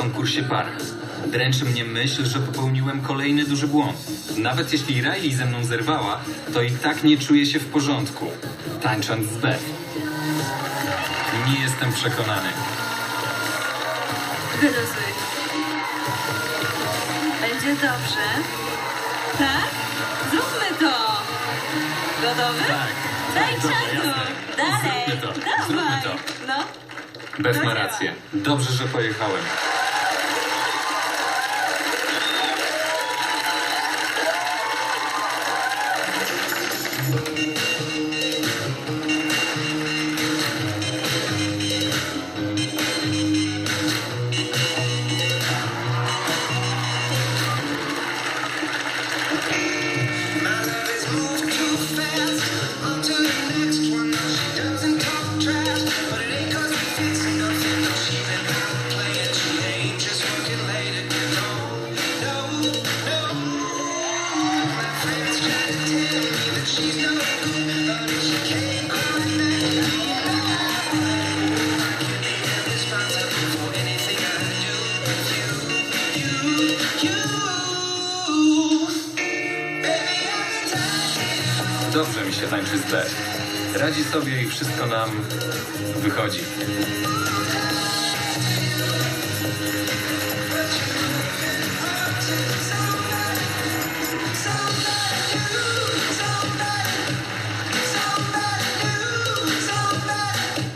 konkursie par. Dręczy mnie myśl, że popełniłem kolejny duży błąd. Nawet jeśli Riley ze mną zerwała, to i tak nie czuję się w porządku, tańcząc z Beth. Nie jestem przekonany. Wyluzuj. Będzie dobrze. Tak? Zróbmy to! Gotowy? Tak. Daj czadu! jasne. Dalej! Zróbmy to. Dawaj! Zróbmy to. No. Beth ma rację. Dobrze, że pojechałem. Z Beth. Radzi sobie i wszystko nam wychodzi.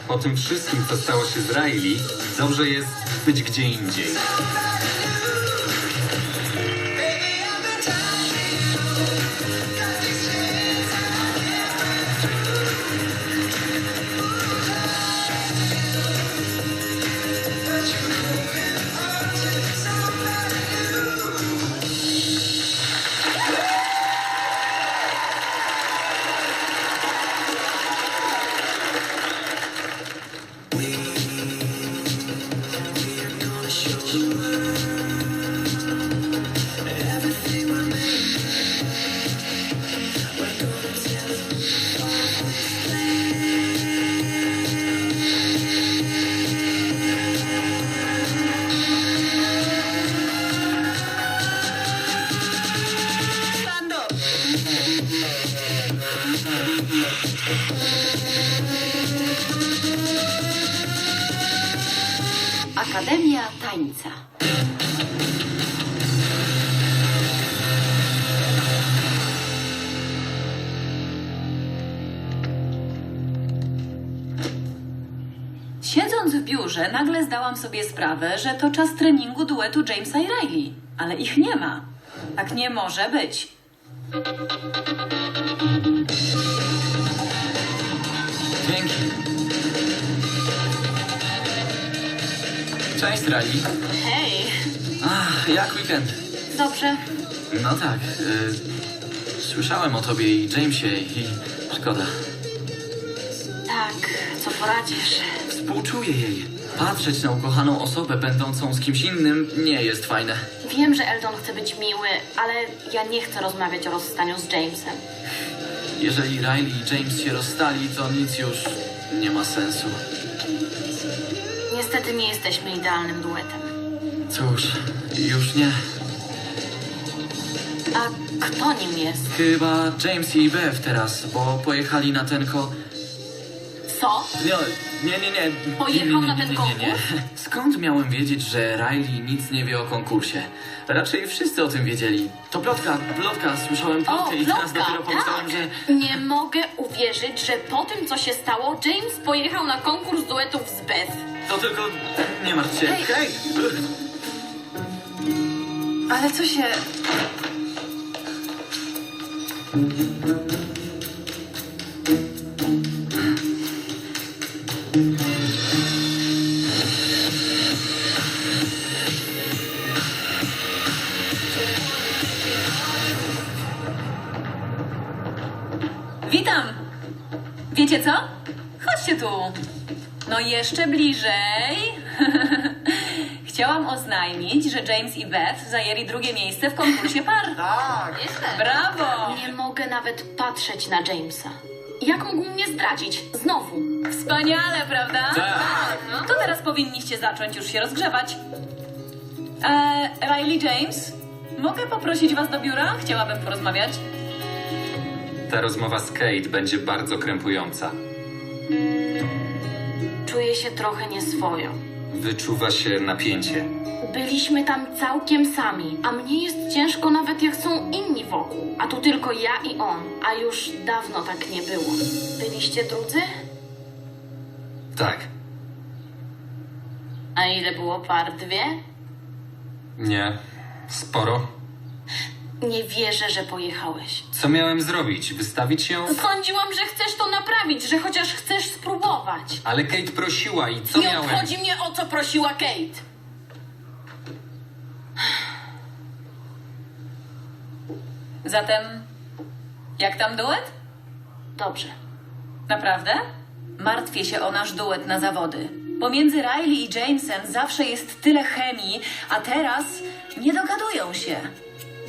Po tym wszystkim, co stało się z Riley, dobrze jest być gdzie indziej. Nagle zdałam sobie sprawę, że to czas treningu duetu Jamesa i Riley. Ale ich nie ma. Tak nie może być. Dzięki. Cześć, Rali. Hej, Ach, jak weekend? dobrze. No tak. Y, słyszałem o tobie i Jamesie i szkoda. Tak, co poradzisz? Współczuję jej. Patrzeć na ukochaną osobę będącą z kimś innym nie jest fajne. Wiem, że Eldon chce być miły, ale ja nie chcę rozmawiać o rozstaniu z Jamesem. Jeżeli Riley i James się rozstali, to nic już nie ma sensu. Niestety nie jesteśmy idealnym duetem. Cóż, już nie. A kto nim jest? Chyba James i Bev teraz, bo pojechali na ten ko... Co? Nie, nie, nie, nie. Pojechał nie, nie, na nie, ten nie, nie, nie. konkurs? Skąd miałem wiedzieć, że Riley nic nie wie o konkursie? Raczej wszyscy o tym wiedzieli. To plotka, plotka, słyszałem O, plotkę i teraz plotka, dopiero pomyślałem, tak. że... Nie mogę uwierzyć, że po tym, co się stało, James pojechał na konkurs duetów z Beth. To tylko... Nie martw się. Hej. Hej! Ale co się... Witam! Wiecie co? Chodźcie tu. No jeszcze bliżej. Chciałam oznajmić, że James i Beth zajęli drugie miejsce w konkursie par. Jestem. Brawo! Nie mogę nawet patrzeć na Jamesa. Jak mógł mnie zdradzić? Znowu. Wspaniale, prawda? Tak. To teraz powinniście zacząć już się rozgrzewać. Eee, Riley James, mogę poprosić was do biura? Chciałabym porozmawiać. Ta rozmowa z Kate będzie bardzo krępująca. Czuję się trochę nieswojo. Wyczuwa się napięcie. Byliśmy tam całkiem sami, a mnie jest ciężko nawet jak są inni wokół. A tu tylko ja i on, a już dawno tak nie było. Byliście drudzy? Tak. A ile było par? Dwie? Nie. Sporo. Nie wierzę, że pojechałeś. Co miałem zrobić? Wystawić ją? Sądziłam, że chcesz to naprawić, że chociaż chcesz spróbować. Ale Kate prosiła i co nie miałem? obchodzi mnie o co prosiła Kate. Zatem, jak tam duet? Dobrze. Naprawdę? Martwię się o nasz duet na zawody. Pomiędzy Riley i Jamesem zawsze jest tyle chemii, a teraz nie dogadują się.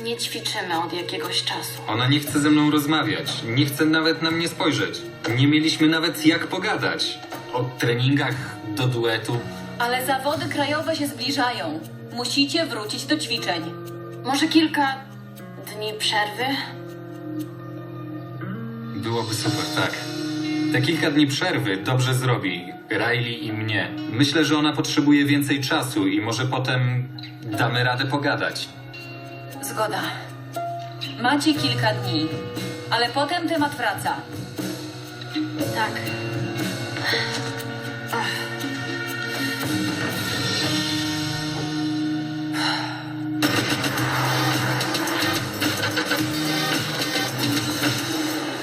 Nie ćwiczymy od jakiegoś czasu. Ona nie chce ze mną rozmawiać. Nie chce nawet na mnie spojrzeć. Nie mieliśmy nawet jak pogadać. O treningach do duetu. Ale zawody krajowe się zbliżają. Musicie wrócić do ćwiczeń. Może kilka dni przerwy? Byłoby super, tak. Te kilka dni przerwy dobrze zrobi Riley i mnie. Myślę, że ona potrzebuje więcej czasu i może potem damy radę pogadać. Zgoda. Macie kilka dni, ale potem temat wraca. Tak.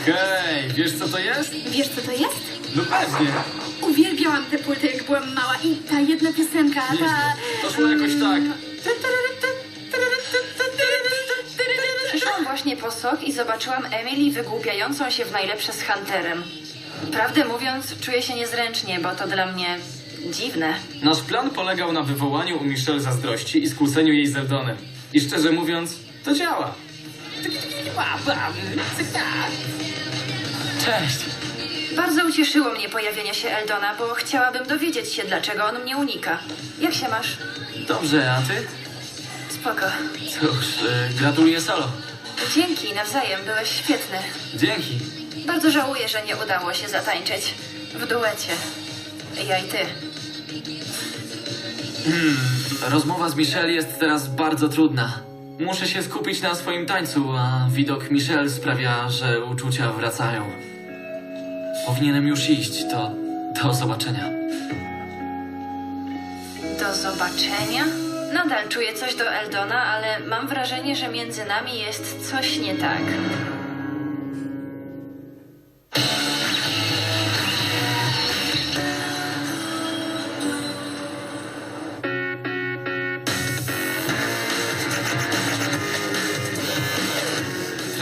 Hej, wiesz co to jest? No pewnie. Uwielbiałam tę płytę jak byłam mała i ta jedna piosenka, ta... To szło jakoś tak. Przyszłam właśnie po sok i zobaczyłam Emily wygłupiającą się w najlepsze z Hunterem. Prawdę mówiąc, czuję się niezręcznie, bo to dla mnie dziwne. Nasz plan polegał na wywołaniu u Michelle zazdrości i skłóceniu jej z Eldonem. I szczerze mówiąc, to działa. Cześć. Bardzo ucieszyło mnie pojawienie się Eldona, bo chciałabym dowiedzieć się, dlaczego on mnie unika. Jak się masz? Dobrze, a ty? Spoko. Cóż, y, gratuluję solo. Dzięki, nawzajem, byłeś świetny. Dzięki. Bardzo żałuję, że nie udało się zatańczyć w duecie. Ja i ty. Rozmowa z Michelle jest teraz bardzo trudna. Muszę się skupić na swoim tańcu, a widok Michelle sprawia, że uczucia wracają. Powinienem już iść, to do zobaczenia. Do zobaczenia. Nadal czuję coś do Eldona, ale mam wrażenie, że między nami jest coś nie tak.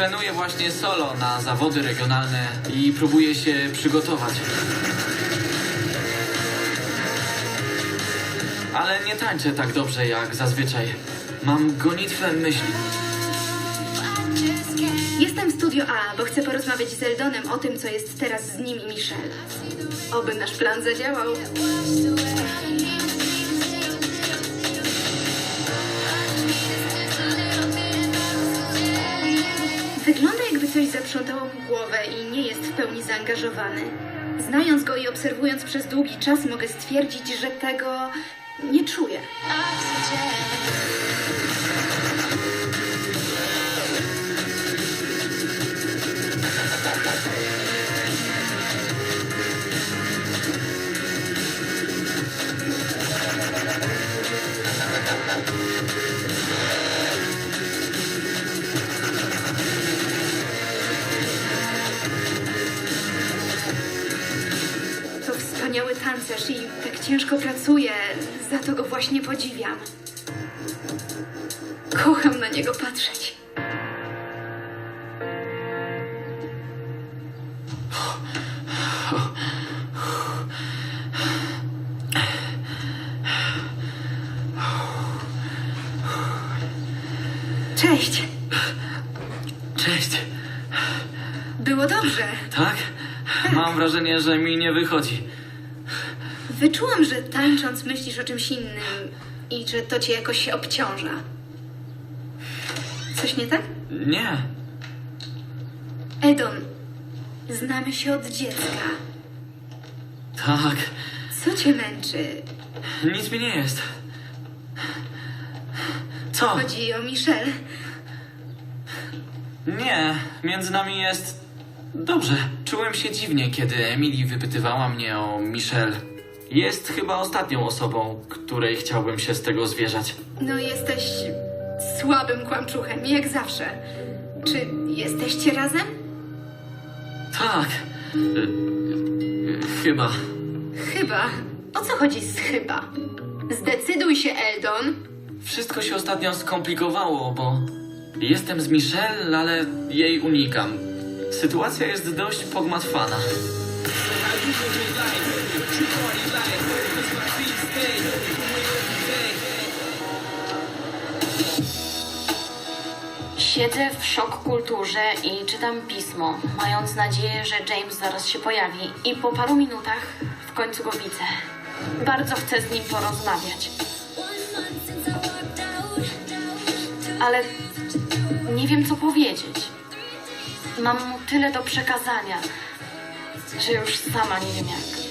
Trenuję właśnie solo na zawody regionalne i próbuję się przygotować. Ale nie tańczę tak dobrze jak zazwyczaj. Mam gonitwę myśli. Jestem w Studio A, bo chcę porozmawiać z Eldonem o tym, co jest teraz z nim i Michelle. Oby nasz plan zadziałał. Wygląda jakby coś zaprzątało mu głowę i nie jest w pełni zaangażowany. Znając go i obserwując przez długi czas, mogę stwierdzić, że tego nie czuję. Tancerz i tak ciężko pracuje. Za to go właśnie podziwiam. Kocham na niego patrzeć. Cześć. Cześć. Było dobrze. Tak? Mam wrażenie, że mi nie wychodzi. Wyczułam, że tańcząc myślisz o czymś innym i że to cię jakoś obciąża. Coś nie tak? Nie. Edon, znamy się od dziecka. Tak. Co cię męczy? Nic mi nie jest. Co? Chodzi o Michelle. Nie, między nami jest dobrze. Czułem się dziwnie, kiedy Emily wypytywała mnie o Michelle. Jest chyba ostatnią osobą, której chciałbym się z tego zwierzać. No jesteś słabym kłamczuchem, jak zawsze. Czy jesteście razem? Tak. Y, y, chyba. Chyba. O co chodzi z chyba? Zdecyduj się, Eldon. Wszystko się ostatnio skomplikowało, bo jestem z Michelle, ale jej unikam. Sytuacja jest dość pogmatwana. Siedzę w szok kulturze i czytam pismo, mając nadzieję, że James zaraz się pojawi. I po paru minutach w końcu go widzę. Bardzo chcę z nim porozmawiać. Ale nie wiem, co powiedzieć. Mam mu tyle do przekazania, że już sama nie wiem jak.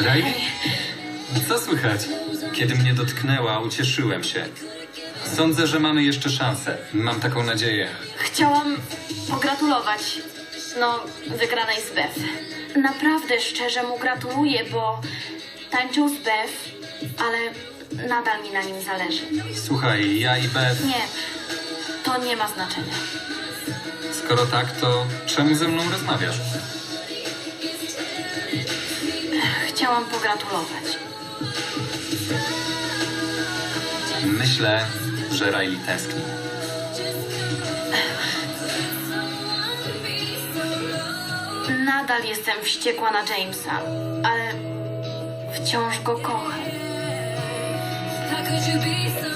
Riley? Co słychać? Kiedy mnie dotknęła, ucieszyłem się. Sądzę, że mamy jeszcze szansę. Mam taką nadzieję. Chciałam pogratulować, no, wygranej z Beth. Naprawdę szczerze mu gratuluję, bo tańczył z Beth, ale nadal mi na nim zależy. Słuchaj, ja i Beth, Nie, to nie ma znaczenia. Skoro tak, to czemu ze mną rozmawiasz? Chciałam pogratulować. Myślę, że Riley tęskni. Nadal jestem wściekła na Jamesa, ale wciąż go kocham. How could you be so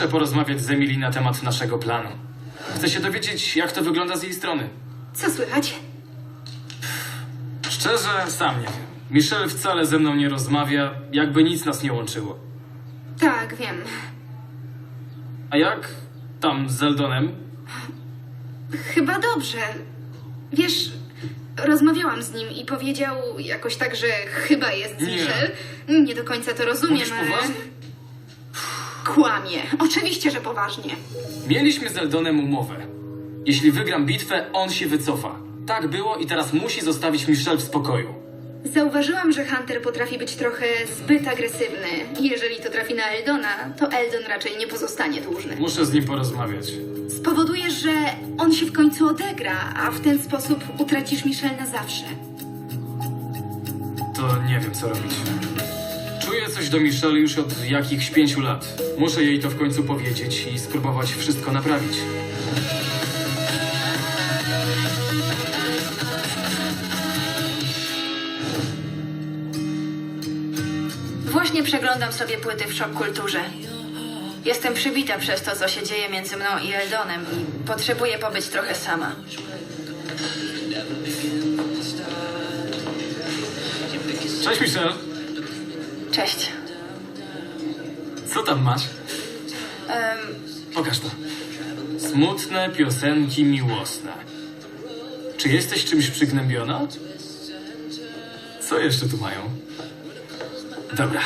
muszę porozmawiać z Emily na temat naszego planu. Chcę się dowiedzieć, jak to wygląda z jej strony. co słychać? Szczerze, sam nie wiem. Michelle wcale ze mną nie rozmawia, jakby nic nas nie łączyło. Tak, wiem. A jak tam z Zeldonem? Chyba dobrze. Wiesz, rozmawiałam z nim i powiedział jakoś tak, że chyba jest z Nie. Michelle. Nie do końca to rozumiem, Mówisz ale... poważnie? Kłamie. Oczywiście, że poważnie. Mieliśmy z Zeldonem umowę. Jeśli wygram bitwę, on się wycofa. Tak było i teraz musi zostawić Michelle w spokoju. Zauważyłam, że Hunter potrafi być trochę zbyt agresywny. Jeżeli to trafi na Eldona, to Eldon raczej nie pozostanie dłużny. Muszę z nim porozmawiać. Spowodujesz, że on się w końcu odegra, a w ten sposób utracisz Michelle na zawsze. To nie wiem, co robić. Czuję coś do Michelle już od jakichś pięciu lat. Muszę jej to w końcu powiedzieć i spróbować wszystko naprawić. Właśnie przeglądam sobie płyty w szok kulturze. Jestem przybita przez to, co się dzieje między mną i Eldonem i potrzebuję pobyć trochę sama. Cześć, Michelle. Cześć. Co tam masz? Em, Pokaż to. Smutne piosenki miłosne. Czy jesteś czymś przygnębiona? Co jeszcze tu mają? Dobra.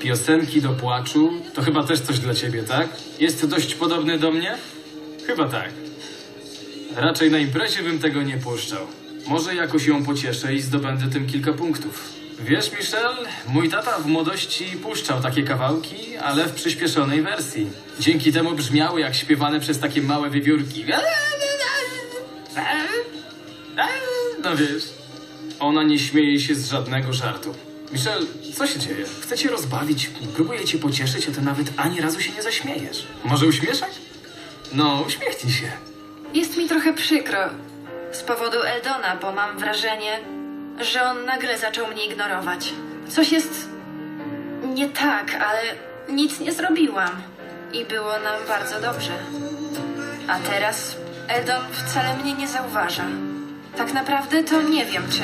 Piosenki do płaczu to chyba też coś dla ciebie, tak? Jest dość podobny do mnie? Chyba tak. Raczej na imprezie bym tego nie puszczał. Może jakoś ją pocieszę i zdobędę tym kilka punktów. Wiesz, Michelle, mój tata w młodości puszczał takie kawałki, ale w przyspieszonej wersji. Dzięki temu brzmiały jak śpiewane przez takie małe wiewiórki. No wiesz, ona nie śmieje się z żadnego żartu. Michelle, co się dzieje? Chcę cię rozbawić, próbuję cię pocieszyć, a ty nawet ani razu się nie zaśmiejesz. Może uśmieszać? No, uśmiechnij się. Jest mi trochę przykro z powodu Eldona, bo mam wrażenie, że on nagle zaczął mnie ignorować. Coś jest nie tak, ale nic nie zrobiłam. I było nam bardzo dobrze. A teraz Eldon wcale mnie nie zauważa. Tak naprawdę to nie wiem, czy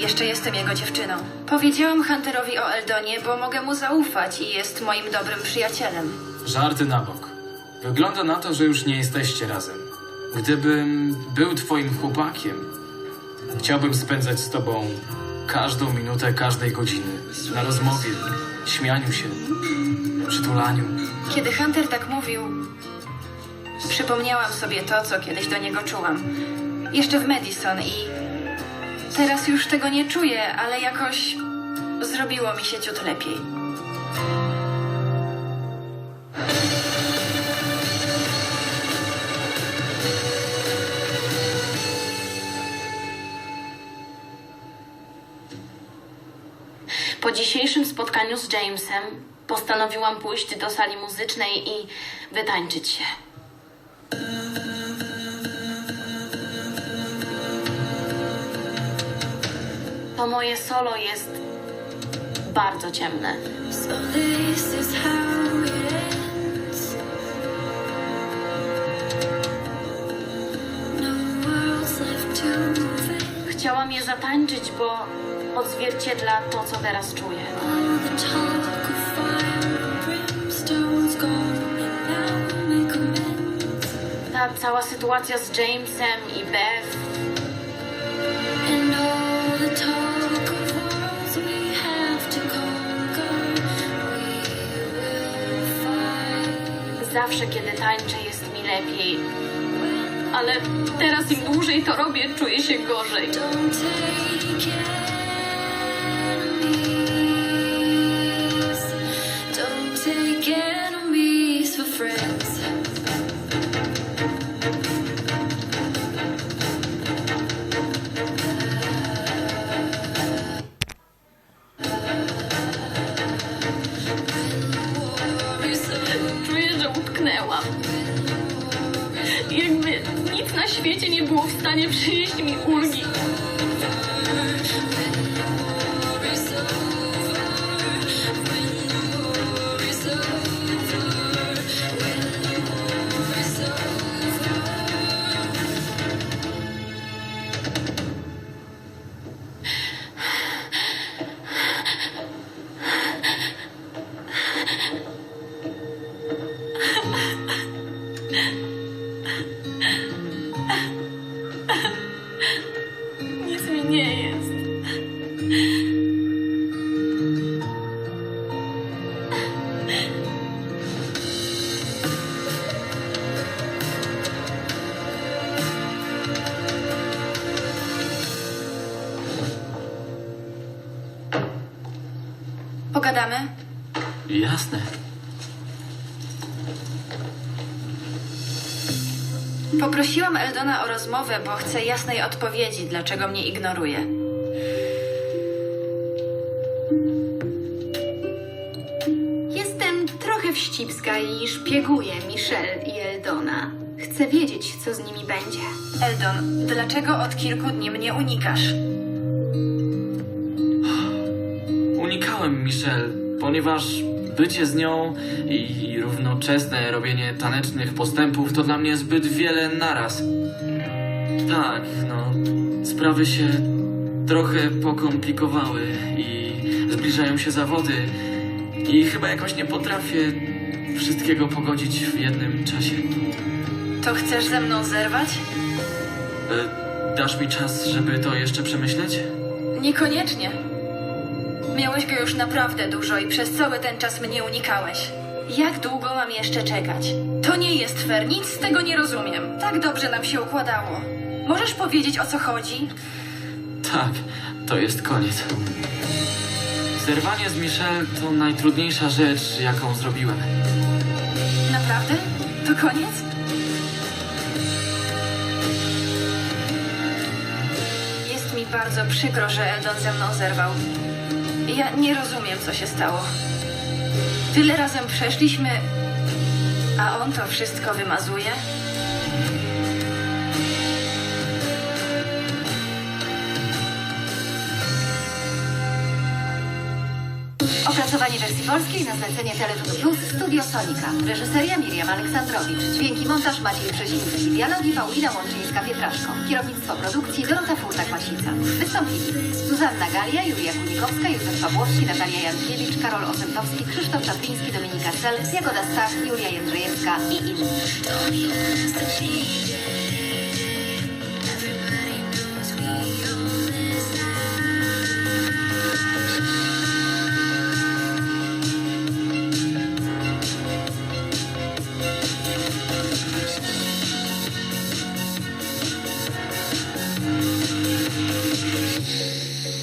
jeszcze jestem jego dziewczyną. Powiedziałam Hunterowi o Eldonie, bo mogę mu zaufać i jest moim dobrym przyjacielem. Żarty na bok. Wygląda na to, że już nie jesteście razem. Gdybym był twoim chłopakiem, chciałbym spędzać z tobą każdą minutę każdej godziny. Na rozmowie, śmianiu się, przytulaniu. Kiedy Hunter tak mówił, przypomniałam sobie to, co kiedyś do niego czułam. Jeszcze w Madison i teraz już tego nie czuję, ale jakoś zrobiło mi się ciut lepiej. Dzisiejszym spotkaniu z Jamesem postanowiłam pójść do sali muzycznej i wytańczyć się. To moje solo jest bardzo ciemne. So this is how it ends. No world's left to face. Chciałam je zatańczyć, bo odzwierciedla to, co teraz czuję. Ta cała sytuacja z Jamesem i Beth zawsze, kiedy tańczę, jest mi lepiej. Ale teraz im dłużej to robię, czuję się gorzej. przynieść mi. Pogadamy? Jasne. Poprosiłam Eldona o rozmowę, bo chcę jasnej odpowiedzi, dlaczego mnie ignoruje. Jestem trochę wścibska i szpieguję Michelle i Eldona. Chcę wiedzieć, co z nimi będzie. Eldon, dlaczego od kilku dni mnie unikasz? Unikałem Michelle, ponieważ bycie z nią i równoczesne robienie tanecznych postępów to dla mnie zbyt wiele naraz. Tak, no, sprawy się trochę pokomplikowały i zbliżają się zawody i chyba jakoś nie potrafię wszystkiego pogodzić w jednym czasie. To chcesz ze mną zerwać? E, dasz mi czas, żeby to jeszcze przemyśleć? Niekoniecznie. Miałeś go już naprawdę dużo i przez cały ten czas mnie unikałeś. Jak długo mam jeszcze czekać? To nie jest fair, nic z tego nie rozumiem. Tak dobrze nam się układało. Możesz powiedzieć o co chodzi? Tak, to jest koniec. Zerwanie z Michelle to najtrudniejsza rzecz, jaką zrobiłem. Naprawdę? To koniec? Jest mi bardzo przykro, że Eldon ze mną zerwał. Ja nie rozumiem, co się stało. Tyle razem przeszliśmy, a on to wszystko wymazuje? Polskiej na zlecenie Telefon Plus Studio Sonika. Reżyseria Miriam Aleksandrowicz. Dźwięki montaż Maciej Brzeziński. Dialogi Paulina Łączyńska-Pietraszko. Kierownictwo produkcji Dorota Furtak-Masica. Wystąpili Zuzanna Galia, Julia Kunikowska, Józef Pawłowski, Natalia Jankiewicz, Karol Osentowski, Krzysztof Czapliński, Dominika Sel, Jagoda Stach, Julia Jędrzejewska i inni.